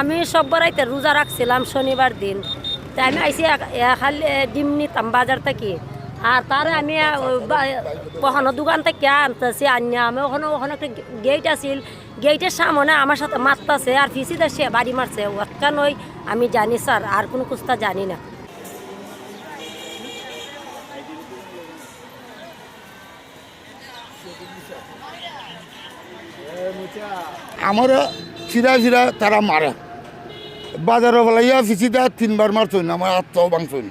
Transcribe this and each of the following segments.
আমি সব বারাইতে রোজা রাখছিলাম শনিবার দিন। তাই আমি আইসি খালি এ, ডিম নিতাম বাজার থেকে। আর তারে আমি ওখানে দোকান থেকে আনতেছি আনিয়া আমি ওখানে ওখানে একটা গেট আছিল। গেটের সামনে আমার সাথে মারতাছে আর ফিসিতে সে বাড়ি মারছে। ওখান ওই আমি জানি স্যার আর কোনো কুস্তা জানি না। আমার চিরা চিরা তারা মারে। বাজারও ফেলাইয়া ফিসিটা তিনবার মারছুন, আমার আত্মাও ভাঙছুন।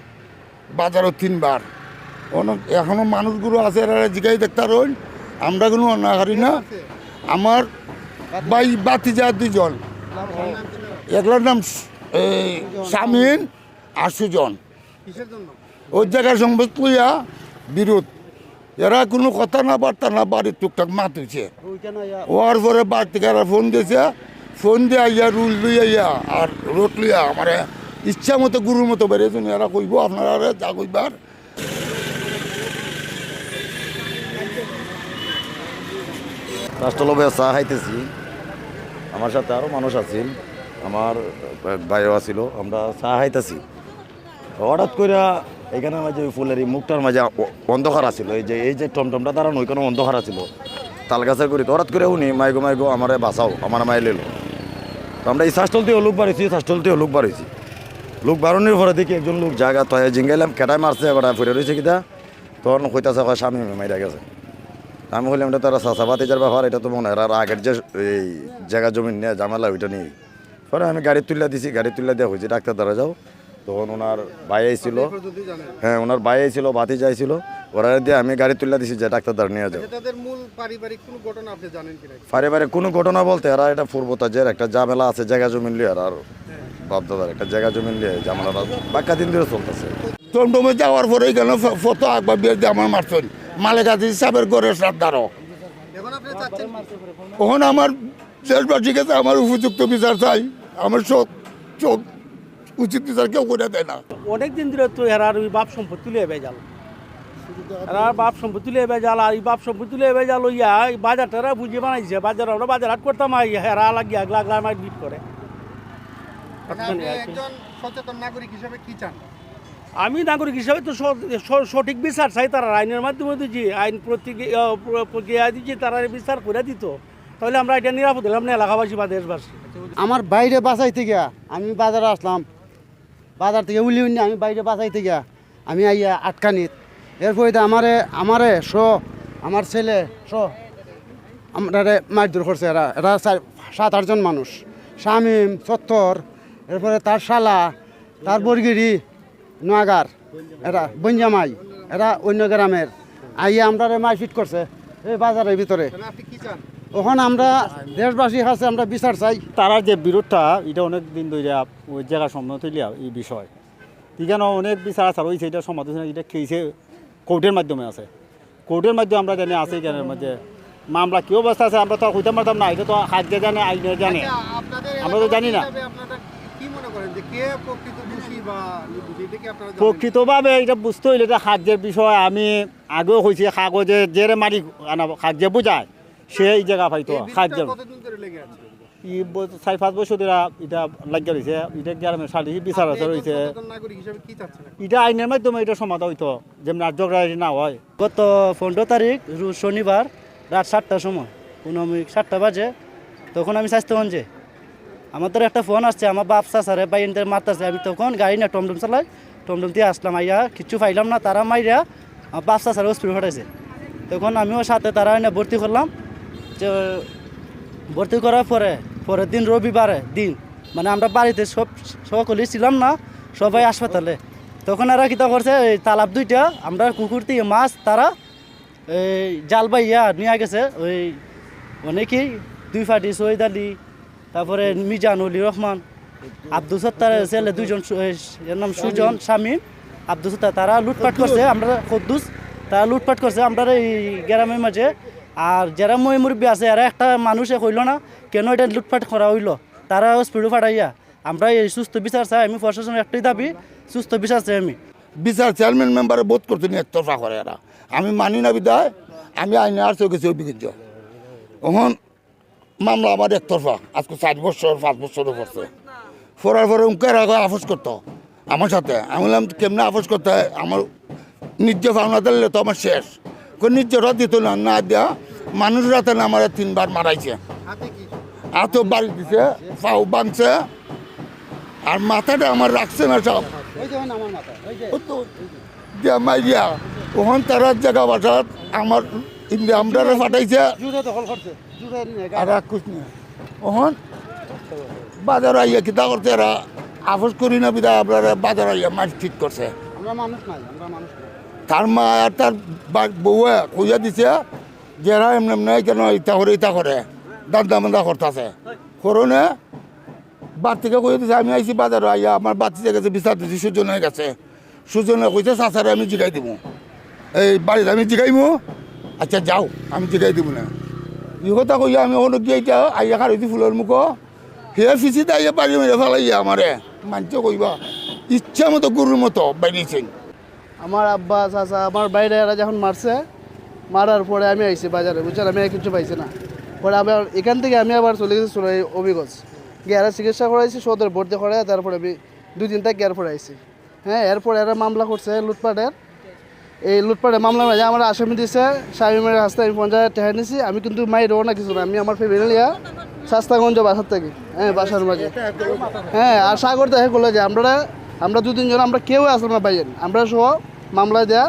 বাজারও তিনবার। অনেক এখনও মানুষগুলো আছে, এরা জিগাই দেখতে রইন আমরা কোনো অন্যায় করি না। আমার বাই বাতিজা দুজন এগুলোর নাম স- এই স্বামীন আর সুজন। ওই জায়গার সম্পদ লইয়া বিরোধ। এরা কোনো কথা না, বার্তা না, বাড়ির টুকটাক মাতুছে ওর পরে বাড়ি ফোন দিয়েছে ফোন দিয়ে আইয়া, রুল লই আইয়া, আর রোড লইয়া আমার ইচ্ছা মতো, গুরুর মতো বেরিয়েছেন এরা কইব, আপনারা যা কইবার। রাষ্ট্রলোভে চা খাইতেছি। আমার সাথে আরও মানুষ আছিল আমার ভাইও আছিল, আমরা চা খাইতেছি। হঠাৎ করে এখানে মাঝে ওই ফুলের এই মুখটার মাঝে অন্ধকার আছিল, এই যে এই যে টমটমটা দাঁড়ানো ওইখানে অন্ধকার আছিল। তাল গাছের করি হঠাৎ করে উনি, মাইগো মাইগো, আমারে বাঁচাও, আমার লেল তো আমরা এই শ্বাসটলতেও লোক বাড়িছি শ্বাসটলতেও লোক বাড়িছি লোক বাড়ানোর পরে দেখি একজন লোক জায়গা তয়া জিঙ্গাইলাম কেটাই মারছে, এবার ফিরে রয়েছে কিতা? তখন কইতাছে হয় স্বামী মাইরা গেছে। আমি বললাম এটা তারা চাষাবাতি যার ব্যাপার, এটা তো মনে হয় আর আগের যে এই জায়গা জমি নিয়ে জামেলা ওইটা নিয়ে। পরে আমি গাড়ি তুলে দিছি, গাড়ি তুলে দেওয়া হয়েছে ডাক্তার দ্বারা যাও। তখন ওনার ভাই আইছিল হ্যাঁ ওনার ভাই আইছিল বাতি যাইছিল ওরা দিয়ে আমি গাড়ি তুলে দিছি যে ডাক্তার দ্বারা নিয়ে যাও। পারিবারিক কোনো ঘটনা আপনি জানেন কিনা পারিবারিক কোনো ঘটনা বলতে এরা এটা পূর্বতাজের একটা ঝামেলা আছে জায়গা জমি লিয়ে আর বাপদাদার একটা জায়গা জমি লিয়ে ঝামেলাটা বাক্কা দিন ধরে চলতেছে। টমটমে যাওয়ার পরে ফ- ফটো একবার বিয়ে দিয়ে আমার মারছেন। মালেকাতি সাহেবের ঘরে শ্রদ্ধারও এখন আপনি চাচ্ছেন ওখান আমার দেশবাসী কাছে আমার উপযুক্ত বিচার চাই। আমার চোখ চোখ উচিত বিচার কেউ করে দেয় না। অনেক দিন ধরে তো এরার ওই বাপ সম্পত্তি লিয়ে বেজাল। এরা বাপ সম্পত্তি লিয়ে বেজাল আর এই বাপ সম্পত্তি লিয়ে বেজাল ইয়া এই বাজারটা এরা বুঝিয়ে বানাইছে। বাজার আমরা বাজার হাট করতাম আর হেরা লাগিয়ে আগলা আগলা আমার বিট করে। মানে আপনি একজন সচেতন নাগরিক হিসেবে কি আমি নাগরিক হিসাবে তো সঠিক বিচার চাই তারা আইনের মাধ্যমে দিচ্ছি আইন প্রক্রিয়া দিচ্ছি তারা বিচার করে দিত। তাহলে আমরা এটা নিরাপদ হলাম না এলাকাবাসী বা দেশবাসী? আমার বাইরে বাসাইতে গিয়া আমি বাজারে আসলাম বাজার থেকে উলি উনি আমি বাইরে বাসাইতে গিয়া আমি আইয়া আটকানিত এরপরে আমারে আমারে শ আমার ছেলে শ আমরা মারধর করছে। এরা এরা সাত আটজন মানুষ। শামিম চত্বর এরপরে তার শালা, তার বরগিরি, নোয়াগার, এরা বঞ্জামাই এরা অন্য গ্রামের। আইয়া আমরা মারপিট করছে এই বাজারের ভিতরে। ওখানে আমরা দেশবাসী কাছে আমরা বিচার চাই। তারা যে বিরোধটা এটা অনেক দিন ধরে ওই জায়গা সম্মত এই বিষয়। এখানে অনেক বিচার আচার হয়েছে এটা সমাধান এটা খেয়েছে কোর্টের মাধ্যমে আছে। কোর্টের মাধ্যমে আমরা জানি আছে এখানের মধ্যে মামলা কি অবস্থা আছে আমরা তো হইতে পারতাম না এটা তো হাতে জানে আইনে জানে। আচ্ছা, আমরা তো জানি না। হিসাবে আপনারা কি মনে করেন যে কে প্রকৃত দোষী বা নির্দোষী? এটা কি আপনারা জানেন? প্রকৃতভাবে এটা বুঝতে হইলে এটা সাহায্যের বিষয় আমি আগেও হয়েছি কাগজে জেরে মারি আনা সাহায্য বুঝায়। সে এই জায়গা পাইতো আছে? ই চার পাঁচ বছর ধরে এটা লাগিয়ে রয়েছে এটা গ্রামের সালিশি বিচার আছে রয়েছে? এটা আইনের মাধ্যমে এটা সমাধান হইতো যেমন আর ঝগড়া না হয়। গত পনেরো তারিখ শনিবার রাত সাতটার সময় পনেরো সাতটা বাজে তখন আমি স্বাস্থ্যগঞ্জে। আমার তো একটা ফোন আসছে আমার বাপ চাচারে বাইনদের মারতেছে আমি তখন গাড়ি না টমটম চালাই টমটম দিয়ে আসলাম আইয়া কিচ্ছু পাইলাম না তারা মাইরা আমার বাপ চাচারে হসপিটাল ফাটাইছে তখন আমিও সাথে তারা এনে ভর্তি করলাম ভর্তি করার পরে, পরের দিন রবিবারে দিন মানে আমরা বাড়িতে সব, সকলেই ছিলাম না, সবাই হাসপাতালে। তখন এরা কিতা করছে, এই তালাব দুইটা, আমরা কুকুর থেকে মাছ, তারা, এই জাল বাইয়া নিয়ে গেছে, ওই অনেকেই দুই ফাটি সৈয়দ আলী, তারপরে মিজান অলি রহমান, আব্দুল সত্তার ছেলে দুইজন এর নাম সুজন শামীম আব্দুল সত্তার, তারা লুটপাট করছে, আমরা কদ্দুস, তারা লুটপাট করছে, আমরা এই গ্রামের মাঝে আর যারা মই মুরব্বী আছে, এরা একটা মানুষে কইল না, কেন এটা লুটপাট করা হইল? তারা স্পিডও ফাটাইয়া, আমরা এই সুস্থ বিচার চাই, আমি প্রশাসনের একটাই দাবি, সুস্থ বিচার চাই আমি। বিচার চেয়ারম্যান মেম্বারে বোধ করতে নিয়ে একতরফা করে এরা। আমি মানি না বিদায় আমি আইনে আর চৌকেছি অভিজ্ঞ ওহন মামলা আমার একতরফা আজকে চার বছর, পাঁচ বছরও পড়ছে ফোরার পরে উনকার আগে আপোষ করতো, আমার সাথে। আমি বললাম, কেমনে আপোষ করতে আমার নিজ ভাবনা দিলে তো আমার শেষ। নিজরা দিত না না দেয়া মানুষ রাতে আমার তিনবার মারাইছে। হাতে হাতও বাড়ি দিছে পাও বাঁধছে আর মাথাটা আমার রাখছে না সব। তো দিয়া মাইয়া ওখান তারা জায়গা বাসাত আমার ইন্ডিয়া আমরা ফাটাইছে আর কুছ না ওখান বাজার আইয়া কিতা করছে এরা? আপোষ করি না বিদা আপনারা বাজার আইয়া মাছ ঠিক করছে। আমরা মানুষ নাই আমরা মানুষ নাই। তার মা আর তার বউয়ে কইয়া দিছে, যে এরা এমনি এমনি কেন ইতা করে ইটা করে, দান্দা মান্দা করতেছে। করোনে বার কইয়া দিছে, আমি আইছি বাজারে, আইয়া আমার বাচ্চা গেছে, বিচার দিছি সুজনের গেছে। সুজনে কইছে, চাচারে আমি জিগাই দিব। এই বাড়িতে আমি জিগাইমু আচ্ছা যাও, আমি জিগাই দিব না। ই কথা কইয়া আমি ওখানে গিয়ে এটা আইয়া খারইছি ফুলের মুখ। হে ফিসিতে আইয়া বাড়ি মেরে ফেলাইয়া আমারে। মানছে কইবা? ইচ্ছা মতো গরুর মতো বাইরেছেন আমার আব্বা, চাচা, আমার বাইরে এরা যখন মারছে, মারার পরে আমি আইছি বাজারে, বুঝছেন? আমি কিছু পাইছি না। পরে আবার এখান থেকে আমি আবার চলে গেছি চলে অভিগজ গিয়ে এরা চিকিৎসা করাইছি, সদর ভর্তি করে তারপরে আমি দুই দিন থেকে এরপরে আইছি। হ্যাঁ এরপর এরা মামলা করছে লুটপাটের। এই লুটপাটের মামলা মাঝে আমার আসামি দিছে শামিমের হাসতে আমি পঞ্চায়েত হাজার নিছি, আমি কিন্তু মাই রো না কিছু না, আমি আমার ফ্যামিলি নিয়ে শাস্তাগঞ্জ বাসার থেকে হ্যাঁ বাসার মাঝে। হ্যাঁ আর সাগর দেখে করল যে আমরা আমরা দু তিনজন, আমরা কেউ আসলাম না পাইয়েন আমরা সহ মামলা দেয়া,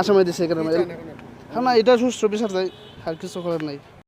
আসামি দিছে এখানে হ্যাঁ না, এটা সুস্থ বিচার যায় আর কিছু করার নাই।